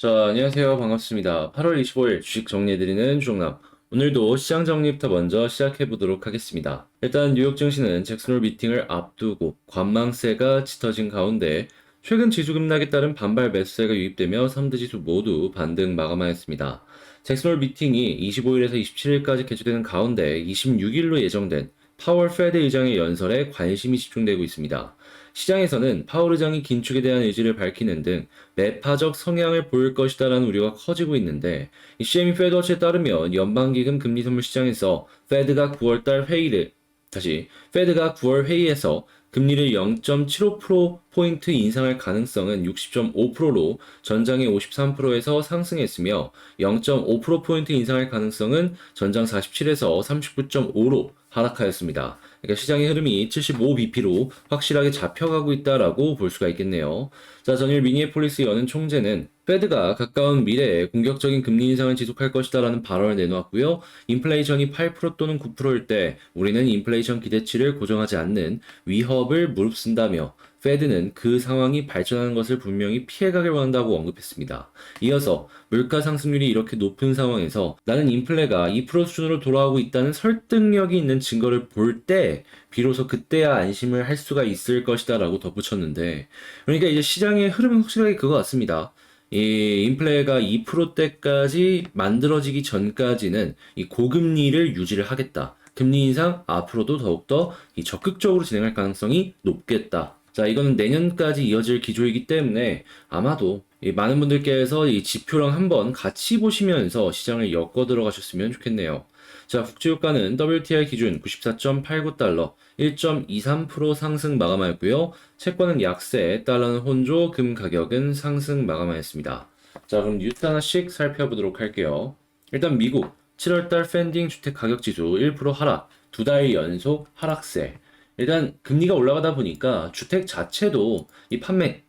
자, 안녕하세요. 반갑습니다. 8월 25일 주식 정리해드리는 주종남. 오늘도 시장 정리부터 먼저 시작해보도록 하겠습니다. 일단 뉴욕 증시는 잭슨홀 미팅을 앞두고 관망세가 짙어진 가운데 최근 지수 급락에 따른 반발 매수세가 유입되며 3대 지수 모두 반등 마감하였습니다. 잭슨홀 미팅이 25일에서 27일까지 개최되는 가운데 26일로 예정된 파월 페드 의장의 연설에 관심이 집중되고 있습니다. 시장에서는 파월 의장이 긴축에 대한 의지를 밝히는 등 매파적 성향을 보일 것이다라는 우려가 커지고 있는데 이 CME 페드워치에 따르면 연방기금 금리 선물 시장에서 페드가 9월달 회의를 다시 페드가 9월 회의에서 금리를 0.75%포인트 인상할 가능성은 60.5%로 전장의 53%에서 상승했으며 0.5%포인트 인상할 가능성은 전장 47에서 39.5로 하락하였습니다. 그러니까 시장의 흐름이 75bp로 확실하게 잡혀가고 있다라고 볼 수가 있겠네요. 자, 전일 미니애폴리스 여는 총재는 페드가 가까운 미래에 공격적인 금리 인상을 지속할 것이다라는 발언을 내놓았고요. 인플레이션이 8% 또는 9%일 때 우리는 인플레이션 기대치를 고정하지 않는 위협을 무릅쓴다며 페드는 그 상황이 발전하는 것을 분명히 피해가길 원한다고 언급했습니다. 이어서 물가 상승률이 이렇게 높은 상황에서 나는 인플레가 2% 수준으로 돌아오고 있다는 설득력이 있는 증거를 볼 때 비로소 그때야 안심을 할 수가 있을 것이다 라고 덧붙였는데 그러니까 이제 시장의 흐름은 확실하게 그거 같습니다. 이 인플레가 2%대까지 만들어지기 전까지는 이 고금리를 유지를 하겠다. 금리 인상 앞으로도 더욱더 이 적극적으로 진행할 가능성이 높겠다. 자, 이거는 내년까지 이어질 기조이기 때문에 아마도 이 많은 분들께서 이 지표랑 한번 같이 보시면서 시장을 엮어 들어가셨으면 좋겠네요. 자, 국제유가는 WTI 기준 94.89달러, 1.23% 상승 마감하였고요. 채권은 약세, 달러는 혼조, 금 가격은 상승 마감하였습니다. 자, 그럼 뉴스 하나씩 살펴보도록 할게요. 일단 미국 7월달 팬딩 주택 가격 지수 1% 하락, 두 달 연속 하락세. 일단 금리가 올라가다 보니까 주택 자체도 이 판매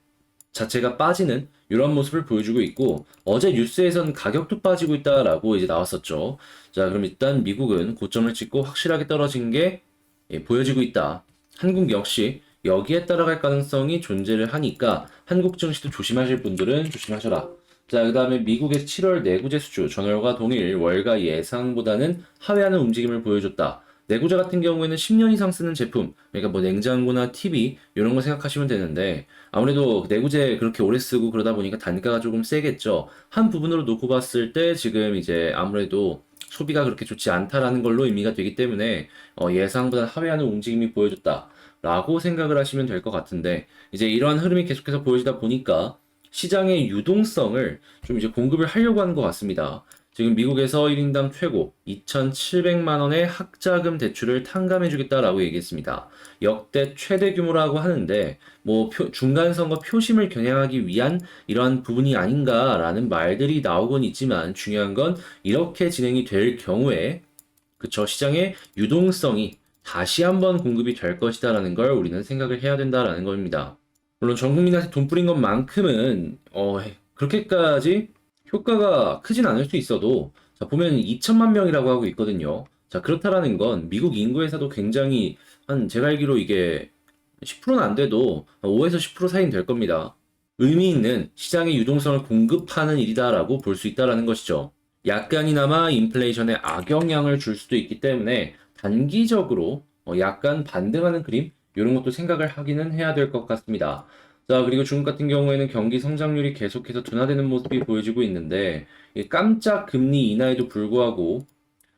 자체가 빠지는 이런 모습을 보여주고 있고 어제 뉴스에서는 가격도 빠지고 있다라고 이제 나왔었죠. 자, 그럼 일단 미국은 고점을 찍고 확실하게 떨어진 게 예, 보여지고 있다. 한국 역시 여기에 따라갈 가능성이 존재를 하니까 한국 증시도 조심하실 분들은 조심하셔라. 자, 그 다음에 미국의 7월 내구재 수주 전월과 동일 월가 예상보다는 하회하는 움직임을 보여줬다. 내구재 같은 경우에는 10년 이상 쓰는 제품, 그러니까 뭐 냉장고나 TV 이런 거 생각하시면 되는데 아무래도 내구재 그렇게 오래 쓰고 그러다 보니까 단가가 조금 세겠죠. 한 부분으로 놓고 봤을 때 지금 이제 아무래도 소비가 그렇게 좋지 않다라는 걸로 의미가 되기 때문에 어, 예상보다 하회하는 움직임이 보여줬다. 라고 생각을 하시면 될 것 같은데 이제 이러한 흐름이 계속해서 보여지다 보니까 시장의 유동성을 좀 이제 공급을 하려고 하는 것 같습니다. 지금 미국에서 1인당 최고 2,700만 원의 학자금 대출을 탕감해 주겠다라고 얘기했습니다. 역대 최대 규모라고 하는데 뭐 표- 중간 선거 표심을 겨냥하기 위한 이러한 부분이 아닌가라는 말들이 나오곤 있지만 중요한 건 이렇게 진행이 될 경우에 그쵸 시장의 유동성이 다시 한번 공급이 될 것이다라는 걸 우리는 생각을 해야 된다라는 겁니다. 물론 전 국민한테 돈 뿌린 것만큼은 어, 그렇게까지 효과가 크진 않을 수 있어도 자, 보면 2천만 명이라고 하고 있거든요. 자, 그렇다라는 건 미국 인구에서도 굉장히 한 제가 알기로 이게 10%는 안 돼도 5에서 10% 사이는 될 겁니다. 의미 있는 시장의 유동성을 공급하는 일이다라고 볼 수 있다라는 것이죠. 약간이나마 인플레이션에 악영향을 줄 수도 있기 때문에 단기적으로 어, 약간 반등하는 그림 이런 것도 생각을 하기는 해야 될 것 같습니다. 자, 그리고 중국 같은 경우에는 경기 성장률이 계속해서 둔화되는 모습이 보여지고 있는데 이 깜짝 금리 인하에도 불구하고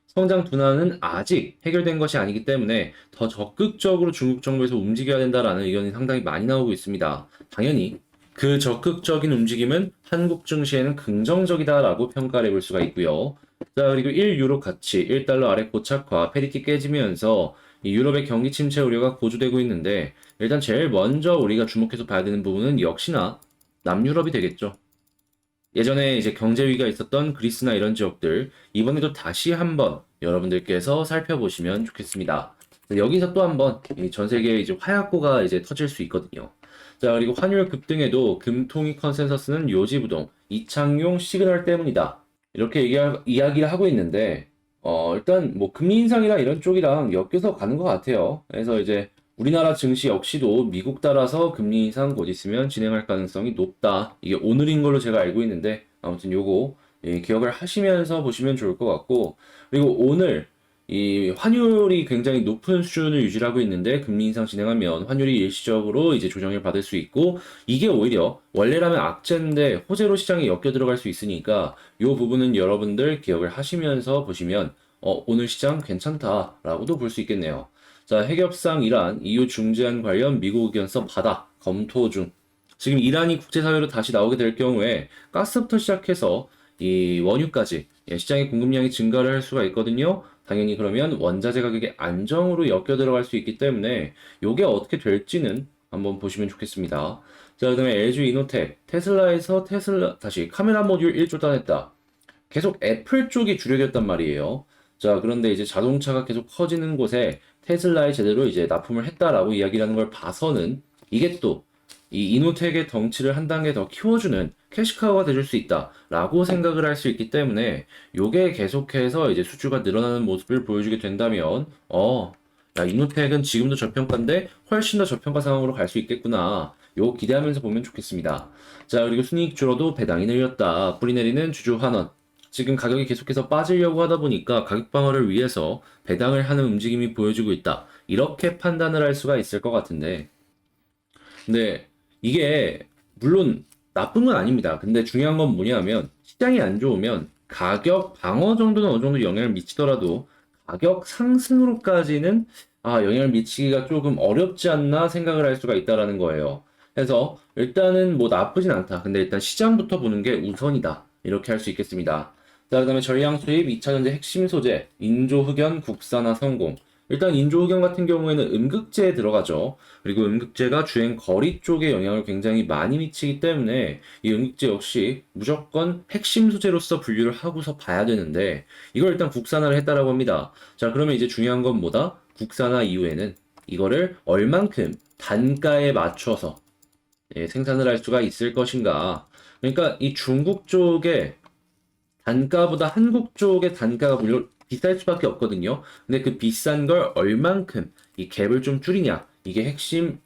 성장 둔화는 아직 해결된 것이 아니기 때문에 더 적극적으로 중국 정부에서 움직여야 된다라는 의견이 상당히 많이 나오고 있습니다. 당연히 그 적극적인 움직임은 한국 증시에는 긍정적이다라고 평가를 해볼 수가 있고요. 자, 그리고 1유로 가치 1달러 아래 고착화, 페리티 깨지면서 이 유럽의 경기 침체 우려가 고조되고 있는데 일단 제일 먼저 우리가 주목해서 봐야 되는 부분은 역시나 남유럽이 되겠죠. 예전에 이제 경제 위기가 있었던 그리스나 이런 지역들 이번에도 다시 한번 여러분들께서 살펴보시면 좋겠습니다. 여기서 또 한번 이전 세계에 이제 화약고가 이제 터질 수 있거든요. 자, 그리고 환율 급등에도 금통위 컨센서스는 요지부동, 이창용 시그널 때문이다. 이렇게 얘기하, 이야기를 하고 있는데, 어, 일단 뭐 금리 인상이나 이런 쪽이랑 엮여서 가는 것 같아요. 그래서 이제 우리나라 증시 역시도 미국 따라서 금리 인상 곧 있으면 진행할 가능성이 높다. 이게 오늘인 걸로 제가 알고 있는데, 아무튼 요거 예, 기억을 하시면서 보시면 좋을 것 같고 그리고 오늘 이 환율이 굉장히 높은 수준을 유지하고 있는데 금리 인상 진행하면 환율이 일시적으로 이제 조정을 받을 수 있고 이게 오히려 원래라면 악재인데 호재로 시장에 엮여 들어갈 수 있으니까 이 부분은 여러분들 기억을 하시면서 보시면 어, 오늘 시장 괜찮다라고도 볼 수 있겠네요. 자, 해협상 이란 EU 중재안 관련 미국 의견서 받아 검토 중. 지금 이란이 국제사회로 다시 나오게 될 경우에 가스부터 시작해서 이 원유까지 예, 시장의 공급량이 증가를 할 수가 있거든요. 당연히 그러면 원자재 가격의 안정으로 엮여 들어갈 수 있기 때문에 이게 어떻게 될지는 한번 보시면 좋겠습니다. 자, 그 다음에 LG 이노텍, 테슬라에서 테슬라 다시 카메라 모듈 1조 따냈다. 계속 애플 쪽이 주력이었단 말이에요. 자, 그런데 이제 자동차가 계속 커지는 곳에 테슬라에 제대로 이제 납품을 했다라고 이야기하는 걸 봐서는 이게 또 이 이노텍의 덩치를 한 단계 더 키워주는 캐시카우가 돼줄 수 있다라고 생각을 할 수 있기 때문에 요게 계속해서 이제 수주가 늘어나는 모습을 보여주게 된다면 어, 야, 이노텍은 지금도 저평가인데 훨씬 더 저평가 상황으로 갈 수 있겠구나. 요 기대하면서 보면 좋겠습니다. 자, 그리고 순이익 줄어도 배당이 늘렸다. 뿌리 내리는 주주 환원. 지금 가격이 계속해서 빠지려고 하다 보니까 가격 방어를 위해서 배당을 하는 움직임이 보여주고 있다. 이렇게 판단을 할 수가 있을 것 같은데. 근데 이게 물론 나쁜 건 아닙니다. 근데 중요한 건 뭐냐면 시장이 안 좋으면 가격 방어 정도는 어느 정도 영향을 미치더라도 가격 상승으로까지는 아, 영향을 미치기가 조금 어렵지 않나 생각을 할 수가 있다라는 거예요. 그래서 일단은 뭐 나쁘진 않다. 근데 일단 시장부터 보는 게 우선이다. 이렇게 할 수 있겠습니다. 자, 그 다음에 전량 수입, 2차 전지 핵심 소재, 인조 흑연, 국산화 성공. 일단 인조 흑연 같은 경우에는 음극재에 들어가죠. 그리고 음극재가 주행 거리 쪽에 영향을 굉장히 많이 미치기 때문에 이 음극재 역시 무조건 핵심 소재로서 분류를 하고서 봐야 되는데 이걸 일단 국산화를 했다라고 합니다. 자, 그러면 이제 중요한 건 뭐다? 국산화 이후에는 이거를 얼만큼 단가에 맞춰서 예, 생산을 할 수가 있을 것인가. 그러니까 이 중국 쪽에 단가보다 한국 쪽의 단가가 물론 비쌀 수밖에 없거든요. 근데 그 비싼 걸 얼만큼 이 갭을 좀 줄이냐. 이게 핵심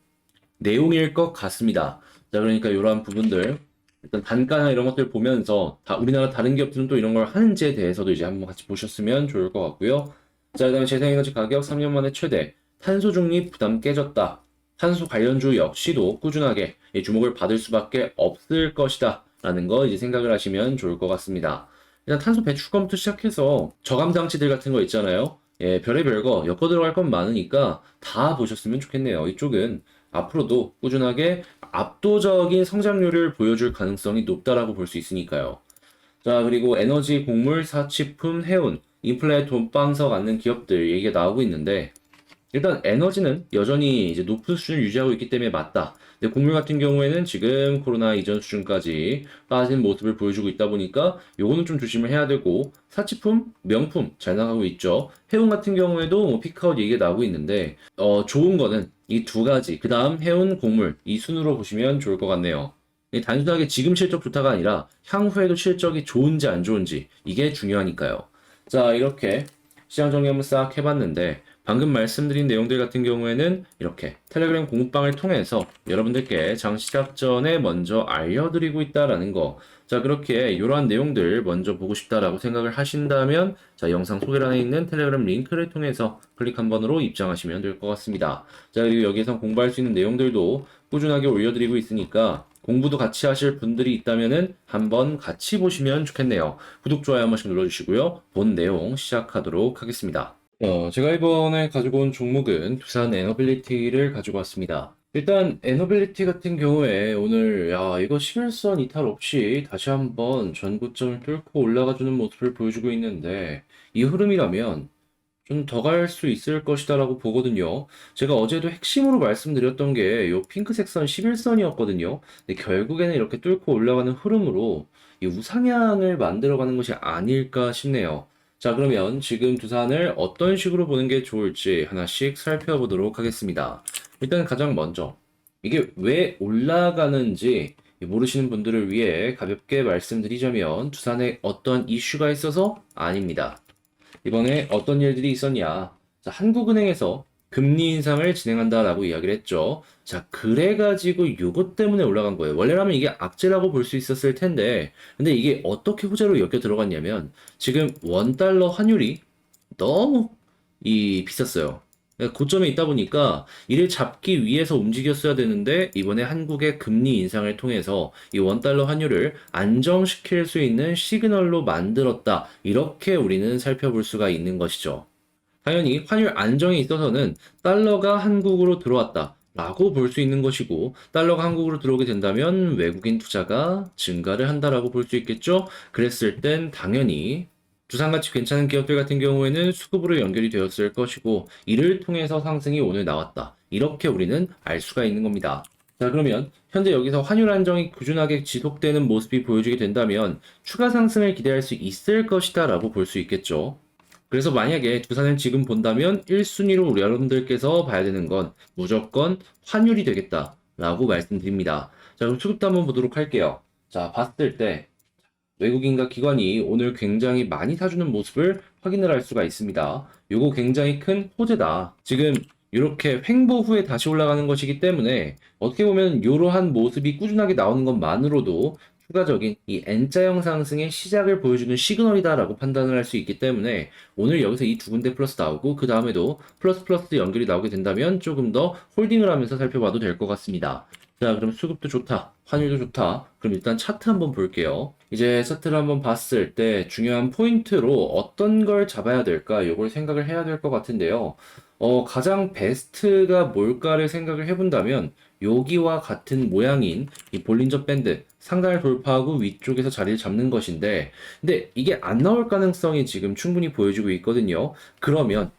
내용일 것 같습니다. 자, 그러니까 이러한 부분들 일단 단가나 이런 것들 보면서 다 우리나라 다른 기업들은 또 이런 걸 하는지에 대해서도 이제 한번 같이 보셨으면 좋을 것 같고요. 자, 그다음에 재생에너지 가격 3년 만에 최대. 탄소 중립 부담 깨졌다. 탄소 관련주 역시도 꾸준하게 이 주목을 받을 수밖에 없을 것이다. 라는 거 이제 생각을 하시면 좋을 것 같습니다. 일단 탄소 배출권부터 시작해서 저감 장치들 같은 거 있잖아요. 예, 별의별 거 엮어 들어갈 건 많으니까 다 보셨으면 좋겠네요. 이쪽은 앞으로도 꾸준하게 압도적인 성장률을 보여줄 가능성이 높다라고 볼 수 있으니까요. 자, 그리고 에너지, 곡물, 사치품, 해운, 인플레 돈방석 않는 기업들 얘기가 나오고 있는데 일단 에너지는 여전히 이제 높은 수준을 유지하고 있기 때문에 맞다. 근데 곡물 같은 경우에는 지금 코로나 이전 수준까지 빠진 모습을 보여주고 있다 보니까 요거는 좀 조심을 해야 되고 사치품, 명품 잘 나가고 있죠. 해운 같은 경우에도 뭐 피크아웃 얘기가 나오고 있는데 어 좋은 거는 이 두 가지 그 다음 해운, 곡물 이 순으로 보시면 좋을 것 같네요. 이 단순하게 지금 실적 좋다가 아니라 향후에도 실적이 좋은지 안 좋은지 이게 중요하니까요. 자 이렇게 시장 정리 한번 싹 해봤는데 방금 말씀드린 내용들 같은 경우에는 이렇게 텔레그램 공부방을 통해서 여러분들께 장 시작 전에 먼저 알려드리고 있다라는 거. 자, 그렇게 이러한 내용들 먼저 보고 싶다라고 생각을 하신다면 자, 영상 소개란에 있는 텔레그램 링크를 통해서 클릭 한 번으로 입장하시면 될 것 같습니다. 자, 그리고 여기에서 공부할 수 있는 내용들도 꾸준하게 올려드리고 있으니까 공부도 같이 하실 분들이 있다면은 한번 같이 보시면 좋겠네요. 구독, 좋아요 한 번씩 눌러주시고요. 본 내용 시작하도록 하겠습니다. 어, 제가 이번에 가지고 온 종목은 두산 에너빌리티를 가지고 왔습니다. 일단 에너빌리티 같은 경우에 오늘 야 이거 11선 이탈 없이 다시 한번 전고점을 뚫고 올라가주는 모습을 보여주고 있는데 이 흐름이라면 좀 더 갈 수 있을 것이다라고 보거든요. 제가 어제도 핵심으로 말씀드렸던 게 이 핑크색 선 11선이었거든요. 근데 결국에는 이렇게 뚫고 올라가는 흐름으로 이 우상향을 만들어가는 것이 아닐까 싶네요. 자, 그러면 지금 두산을 어떤 식으로 보는 게 좋을지 하나씩 살펴보도록 하겠습니다. 일단 가장 먼저 이게 왜 올라가는지 모르시는 분들을 위해 가볍게 말씀드리자면 두산에 어떤 이슈가 있어서 아닙니다. 이번에 어떤 일들이 있었냐? 자, 한국은행에서 금리 인상을 진행한다라고 이야기를 했죠. 자, 그래가지고 이것 때문에 올라간 거예요. 원래라면 이게 악재라고 볼 수 있었을 텐데, 근데 이게 어떻게 호재로 엮여 들어갔냐면, 지금 원달러 환율이 너무 이 비쌌어요. 그러니까 고점에 있다 보니까 이를 잡기 위해서 움직였어야 되는데 이번에 한국의 금리 인상을 통해서 이 원달러 환율을 안정시킬 수 있는 시그널로 만들었다. 이렇게 우리는 살펴볼 수가 있는 것이죠. 당연히 환율 안정에 있어서는 달러가 한국으로 들어왔다. 라고 볼 수 있는 것이고, 달러가 한국으로 들어오게 된다면 외국인 투자가 증가를 한다라고 볼 수 있겠죠? 그랬을 땐 당연히 두산같이 괜찮은 기업들 같은 경우에는 수급으로 연결이 되었을 것이고, 이를 통해서 상승이 오늘 나왔다. 이렇게 우리는 알 수가 있는 겁니다. 자, 그러면 현재 여기서 환율 안정이 꾸준하게 지속되는 모습이 보여지게 된다면 추가 상승을 기대할 수 있을 것이다 라고 볼 수 있겠죠. 그래서 만약에 두산을 지금 본다면 1순위로 우리 여러분들께서 봐야 되는 건 무조건 환율이 되겠다라고 말씀드립니다. 자, 그럼 수급도 한번 보도록 할게요. 자, 봤을 때 외국인과 기관이 오늘 굉장히 많이 사주는 모습을 확인을 할 수가 있습니다. 요거 굉장히 큰 호재다. 지금 이렇게 횡보 후에 다시 올라가는 것이기 때문에 어떻게 보면 이러한 모습이 꾸준하게 나오는 것만으로도 추가적인 이 N자형 상승의 시작을 보여주는 시그널이다라고 판단을 할 수 있기 때문에 오늘 여기서 이 두 군데 플러스 나오고 그 다음에도 플러스 플러스 연결이 나오게 된다면 조금 더 홀딩을 하면서 살펴봐도 될 것 같습니다. 자, 그럼 수급도 좋다. 환율도 좋다. 그럼 일단 차트 한번 볼게요. 이제 차트를 한번 봤을 때 중요한 포인트로 어떤 걸 잡아야 될까? 이걸 생각을 해야 될 것 같은데요. 어, 가장 베스트가 뭘까를 생각을 해본다면 여기와 같은 모양인 이 볼린저 밴드 상단을 돌파하고 위쪽에서 자리를 잡는 것인데 근데 이게 안 나올 가능성이 지금 충분히 보여지고 있거든요. 그러면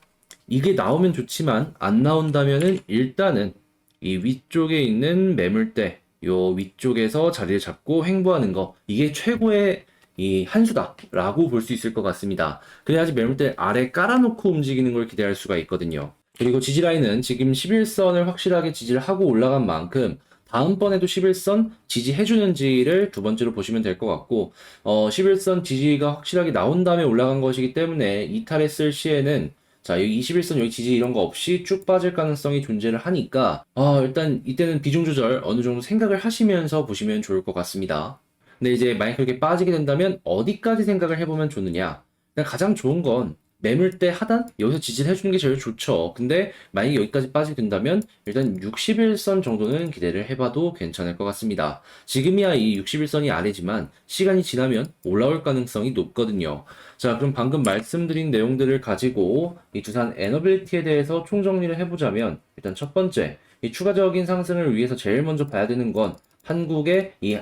이게 나오면 좋지만 안 나온다면은 일단은 이 위쪽에 있는 매물대 요 위쪽에서 자리를 잡고 횡보하는 거 이게 최고의 이 한수다라고 볼 수 있을 것 같습니다. 그래야지 매물대 아래 깔아놓고 움직이는 걸 기대할 수가 있거든요. 그리고 지지 라인은 지금 11선을 확실하게 지지를 하고 올라간 만큼 다음번에도 11선 지지해주는지를 두 번째로 보시면 될 것 같고, 어, 11선 지지가 확실하게 나온 다음에 올라간 것이기 때문에 이탈했을 시에는 자, 여기 21선 여기 지지 이런 거 없이 쭉 빠질 가능성이 존재를 하니까, 어, 일단 이때는 비중 조절 어느 정도 생각을 하시면서 보시면 좋을 것 같습니다. 근데 이제 만약 그렇게 빠지게 된다면 어디까지 생각을 해보면 좋느냐? 가장 좋은 건 매물대 하단 여기서 지지를 해주는 게 제일 좋죠. 근데 만약에 여기까지 빠지게 된다면 일단 61선 정도는 기대를 해봐도 괜찮을 것 같습니다. 지금이야 이 61선이 아래지만 시간이 지나면 올라올 가능성이 높거든요. 자, 그럼 방금 말씀드린 내용들을 가지고 이 두산 에너빌리티에 대해서 총정리를 해보자면 일단 첫 번째, 이 추가적인 상승을 위해서 제일 먼저 봐야 되는 건 한국의 이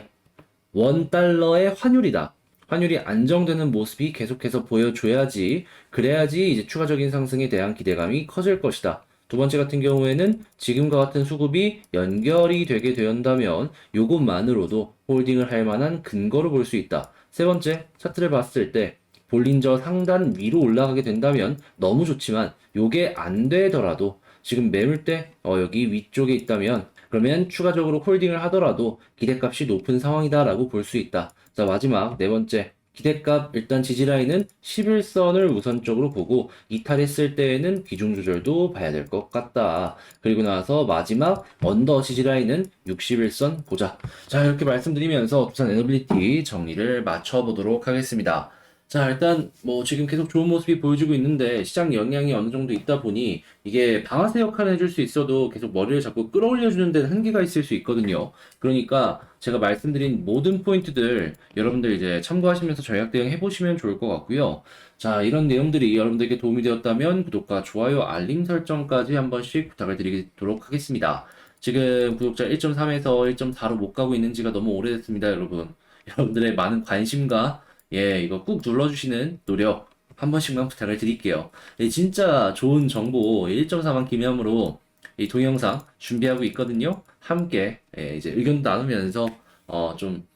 원달러의 환율이다. 환율이 안정되는 모습이 계속해서 보여줘야지, 그래야지 이제 추가적인 상승에 대한 기대감이 커질 것이다. 두 번째 같은 경우에는 지금과 같은 수급이 연결이 되게 된다면 요것만으로도 홀딩을 할 만한 근거로 볼 수 있다. 세 번째, 차트를 봤을 때 볼린저 상단 위로 올라가게 된다면 너무 좋지만 요게 안 되더라도 지금 매물대 어, 여기 위쪽에 있다면 그러면 추가적으로 홀딩을 하더라도 기대값이 높은 상황이다라고 볼 수 있다. 자, 마지막 네 번째. 기대값 일단 지지라인은 11선을 우선적으로 보고 이탈했을 때에는 비중 조절도 봐야 될 것 같다. 그리고 나서 마지막 언더 지지라인은 61선 보자. 자, 이렇게 말씀드리면서 두산 에너빌리티 정리를 맞춰보도록 하겠습니다. 자, 일단 뭐 지금 계속 좋은 모습이 보여지고 있는데 시장 영향이 어느 정도 있다 보니 이게 방아쇠 역할을 해줄 수 있어도 계속 머리를 잡고 끌어올려주는 데는 한계가 있을 수 있거든요. 그러니까 제가 말씀드린 모든 포인트들 여러분들 이제 참고하시면서 전략 대응 해보시면 좋을 것 같고요. 자, 이런 내용들이 여러분들께 도움이 되었다면 구독과 좋아요, 알림 설정까지 한 번씩 부탁을 드리도록 하겠습니다. 지금 구독자 1.3에서 1.4로 못 가고 있는지가 너무 오래됐습니다, 여러분. 여러분들의 많은 관심과 예, 이거 꾹 눌러주시는 노력 한 번씩만 부탁을 드릴게요. 예, 진짜 좋은 정보 1.4만 기념으로 이 동영상 준비하고 있거든요. 함께 예, 이제 의견도 나누면서 어, 좀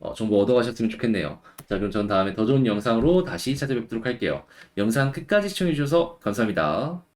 어, 정보 얻어가셨으면 좋겠네요. 자, 그럼 전 다음에 더 좋은 영상으로 다시 찾아뵙도록 할게요. 영상 끝까지 시청해주셔서 감사합니다.